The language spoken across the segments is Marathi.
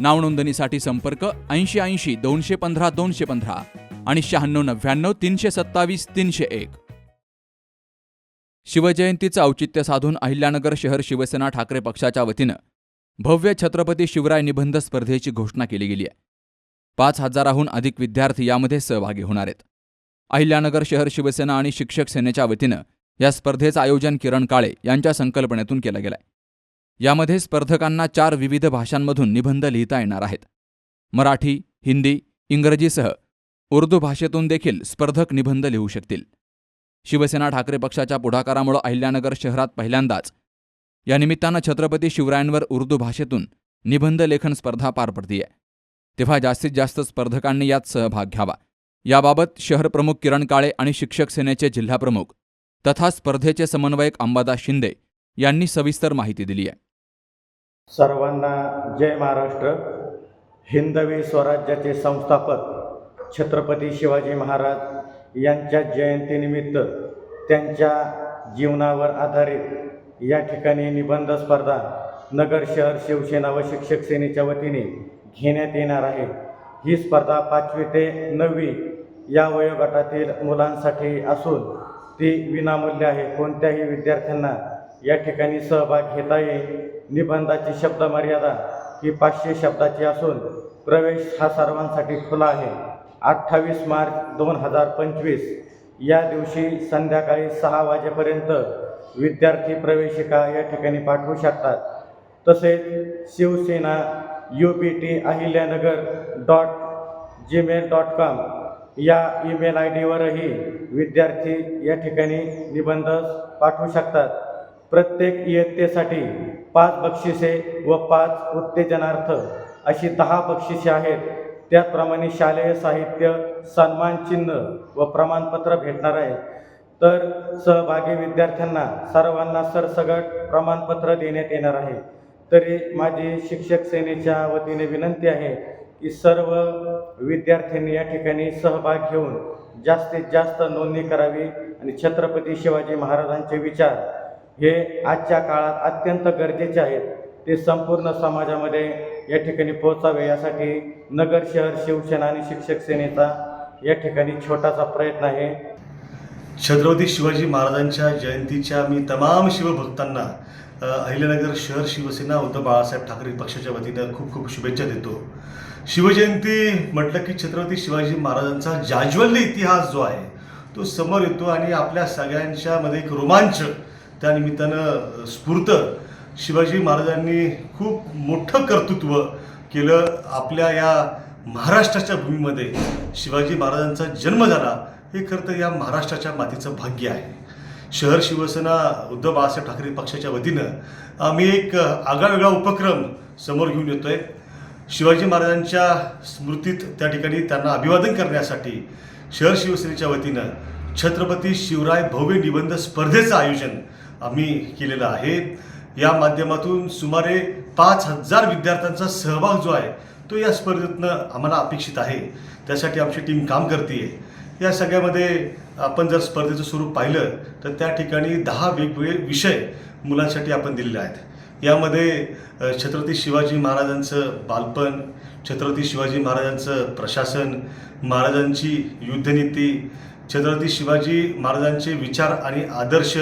नावनोंदणीसाठी संपर्क ऐंशी ऐंशी दोनशे पंधरा दोनशे पंधरा आणि शहाण्णव नव्याण्णव तीनशे सत्तावीस तीनशे एक. शिवजयंतीचं औचित्य साधून अहिल्यानगर शहर शिवसेना ठाकरे पक्षाच्या वतीनं भव्य छत्रपती शिवराय निबंध स्पर्धेची घोषणा केली गेली आहे. पाच हजाराहून अधिक विद्यार्थी यामध्ये सहभागी होणार आहेत. अहिल्यानगर शहर शिवसेना आणि शिक्षक सेनेच्या वतीनं या स्पर्धेचं आयोजन किरण काळे यांच्या संकल्पनेतून केलं गेलंय. यामध्ये स्पर्धकांना चार विविध भाषांमधून निबंध लिहिता येणार आहेत. मराठी हिंदी इंग्रजीसह उर्दू भाषेतून देखील स्पर्धक निबंध लिहू शकतील. शिवसेना ठाकरे पक्षाच्या पुढाकारामुळे अहिल्यानगर शहरात पहिल्यांदाच या निमित्तानं छत्रपती शिवरायांवर उर्दू भाषेतून निबंध लेखन स्पर्धा पार पडतीये. तेव्हा जास्तीत जास्त स्पर्धकांनी यात सहभाग घ्यावा. याबाबत शहर प्रमुख किरण काळे आणि शिक्षक सेनेचे जिल्हाप्रमुख तथा स्पर्धेचे समन्वयक अंबादास शिंदे यांनी सविस्तर माहिती दिली आहे सर्वांना जय महाराष्ट्र. हिंदवी स्वराज्याचे संस्थापक छत्रपती शिवाजी महाराज यांच्या जयंतीनिमित्त त्यांच्या जीवनावर आधारित या ठिकाणी निबंध स्पर्धा नगर शहर शिवसेना व शिक्षक सेनेच्या वतीने घेण्यात येणार आहे. ही स्पर्धा पाचवी ते नववी या वयोगटातील मुलांसाठी असून ती विनामूल्य आहे. कोणत्याही विद्यार्थ्यांना या ठिकाणी सहभाग घेता येईल. निबंधाची शब्द मर्यादा ही पाचशे शब्दाची असून प्रवेश हा सर्वांसाठी खुला आहे. अठ्ठावीस मार्च दोन हजार पंचवीस या दिवशी संध्याकाळी सहा वाजेपर्यंत विद्यार्थी प्रवेशिका या ठिकाणी पाठवू शकतात. तसेच Shivsena U P T Ahilyanagar dot gmail dot com या ईमेल आय डीवरही विद्यार्थी या ठिकाणी निबंध पाठवू शकतात. प्रत्येक इयत्तेसाठी पाच बक्षिसे व पाच उत्तेजनार्थ अशी दहा बक्षिसे आहेत. त्याचप्रमाणे शालेय साहित्य सन्मान चिन्ह व प्रमाणपत्र भेटणार आहे. तर सहभागी विद्यार्थ्यांना सर्वांना सरसगट प्रमाणपत्र देण्यात येणार आहे. तरी माझी शिक्षक सेनेच्या वतीने विनंती आहे की सर्व विद्यार्थ्यांनी या ठिकाणी सहभाग घेऊन जास्तीत जास्त नोंदणी करावी आणि छत्रपती शिवाजी महाराजांचे विचार हे आजच्या काळात अत्यंत गरजेचे आहेत. ते संपूर्ण समाजामध्ये या ठिकाणी पोहोचावे यासाठी नगर शहर शिवसेना आणि शिक्षक सेनेचा या ठिकाणी छोटासा प्रयत्न आहे. छत्रपती शिवाजी महाराजांच्या जयंतीच्या मी तमाम शिवभक्तांना अहिल्यानगर शहर शिवसेना उद्धव बाळासाहेब ठाकरे पक्षाच्या वतीनं खूप खूप शुभेच्छा देतो. शिवजयंती म्हटलं की छत्रपती शिवाजी महाराजांचा जाज्वल्य इतिहास जो आहे तो समोर येतो आणि आपल्या सगळ्यांच्यामध्ये एक रोमांच त्या निमित्तानं स्फूर्त शिवाजी महाराजांनी खूप मोठं कर्तृत्व केलं आपल्या या महाराष्ट्राच्या भूमीमध्ये. शिवाजी महाराजांचा जन्म झाला हे खरं तर या महाराष्ट्राच्या मातीचं भाग्य आहे. शहर शिवसेना उद्धव बाळासाहेब ठाकरे पक्षाच्या वतीनं आम्ही एक आगळावेगळा उपक्रम समोर घेऊन येतोय. शिवाजी महाराजांच्या स्मृतीत त्या ठिकाणी त्यांना अभिवादन करण्यासाठी शहर शिवसेनेच्या वतीनं छत्रपती शिवराय भव्य निबंध स्पर्धेचं आयोजन आम्ही केलेलं आहे. या माध्यमातून सुमारे पाच हजार विद्यार्थ्यांचा सहभाग जो आहे तो या स्पर्धेतनं आम्हाला अपेक्षित आहे. त्यासाठी आमची टीम काम करते या सगळ्यामध्ये आपण जर स्पर्धेचं स्वरूप पाहिलं तर त्या ठिकाणी दहा वेगवेगळे विषय मुलांसाठी आपण दिलेले आहेत. यामध्ये छत्रपती शिवाजी महाराजांचं बालपण छत्रपती शिवाजी महाराजांचं प्रशासन महाराजांची युद्धनीती छत्रपती शिवाजी महाराजांचे विचार आणि आदर्श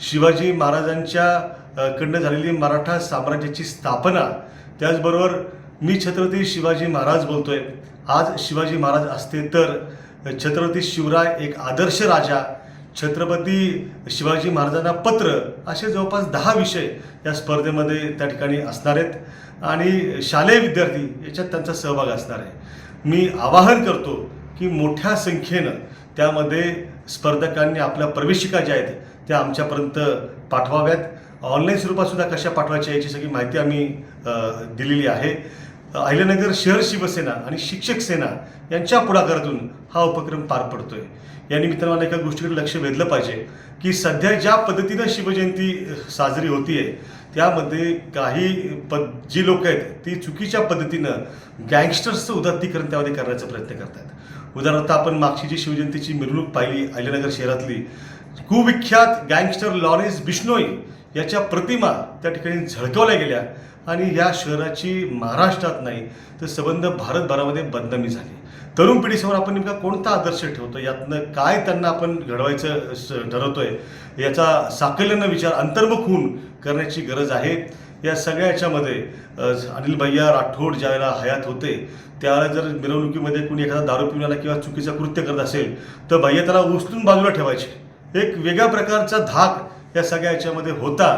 शिवाजी महाराजांच्या कडनं झालेली मराठा साम्राज्याची स्थापना त्याचबरोबर मी छत्रपती शिवाजी महाराज बोलतोय. आज शिवाजी महाराज असते तर छत्रपती शिवराय एक आदर्श राजा छत्रपती शिवाजी महाराजांना पत्र असे जवळपास दहा विषय या स्पर्धेमध्ये त्या ठिकाणी असणार आहेत. आणि शालेय विद्यार्थी याच्यात त्यांचा सहभाग असणार आहे. मी आवाहन करतो की मोठ्या संख्येनं त्यामध्ये स्पर्धकांनी आपल्या प्रवेशिका ज्या आहेत त्या आमच्यापर्यंत पाठवाव्यात. ऑनलाईन स्वरूपातसुद्धा कशा पाठवायच्या याची सगळी माहिती आम्ही दिलेली आहे. अहिल्यानगर शहर शिवसेना आणि शिक्षक सेना यांच्या पुढाकारातून हा उपक्रम पार पडतोय. या निमित्तानं मला एका गोष्टीकडे लक्ष वेधलं पाहिजे की सध्या ज्या पद्धतीनं शिवजयंती साजरी होतीये त्यामध्ये काही पद जी लोक आहेत ती चुकीच्या पद्धतीनं गँगस्टर्सचं उदात्तीकरण त्यामध्ये करण्याचा प्रयत्न करतात उदाहरणार्थ आपण मागची जी शिवजयंतीची मिरवणूक पाहिली अहिल्यानगर शहरातली कुविख्यात गँगस्टर लॉरेन्स बिश्नोई याच्या प्रतिमा त्या ठिकाणी झळकवल्या गेल्या आणि या शहराची महाराष्ट्रात नाही तर संबंध भारतभरामध्ये बदनामी झाली. तरुण पिढीसमोर आपण नेमका कोणता आदर्श ठेवतो यातनं काय त्यांना आपण घडवायचं स- ठरवतोय? याचा साकल्यानं विचार अंतर्मुख होऊन करण्याची गरज आहे. या सगळ्या याच्यामध्ये अनिल भैया राठोड ज्यावेळेला हयात होते त्यावेळेला जर मिरवणुकीमध्ये कुणी एखादा दारू पिऊन आला किंवा चुकीचं कृत्य करत असेल तर भैया त्याला उचलून बाजूला ठेवायचे. एक वेगळ्या प्रकारचा धाक या सगळ्या याच्यामध्ये होता.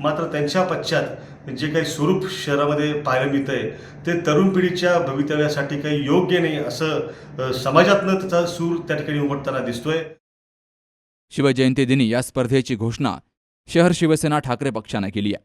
मात्र त्यांच्या पश्चात जे काही स्वरूप शहरामध्ये पाहायला मिळतंय ते तरुण पिढीच्या भवितव्यासाठी काही योग्य नाही असं समाजातनं त्याचा सूर त्या ठिकाणी उमटताना दिसतोय. शिवजयंती दिनी या स्पर्धेची घोषणा शहर शिवसेना ठाकरे पक्षानं केली आहे.